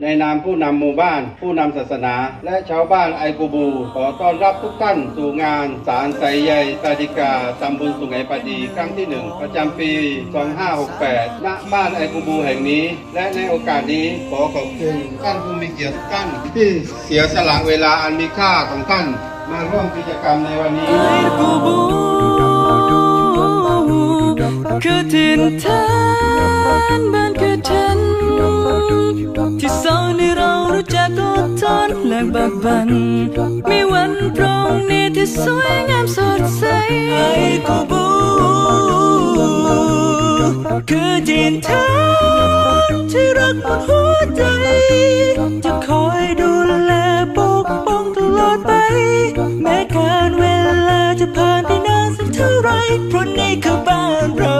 ในนามผู้นำหมู่บ้าน ผู้นำศาสนา และชาวบ้านไอกูบู ขอต้อนรับทุกท่านสู่งาน สารไสใหญ่ตาดิกาตำบลสุไหงปดีครั้งที่หนึ่งประจำปี 2568 ณ บ้านไอกูบูแห่งนี้ และในโอกาสนี้ขอขอบคุณท่านผู้มีเกียรติท่านที่เสียสละเวลาอันมีค่าของท่าน มาร่วมกิจกรรมในวันนี้กูบูคือถิ่นฐานบ้าน บักบัน มีวันตรงนี้ที่สวยงามสดใสไอ้กูบูคือจีนแท้ที่รักหมหัวใจ จะคอยดูแลปกป้องตลอดไป แม้การเวลาจะผ่านไปนานสักเท่าไรเพราะนี่คือบ้านเรา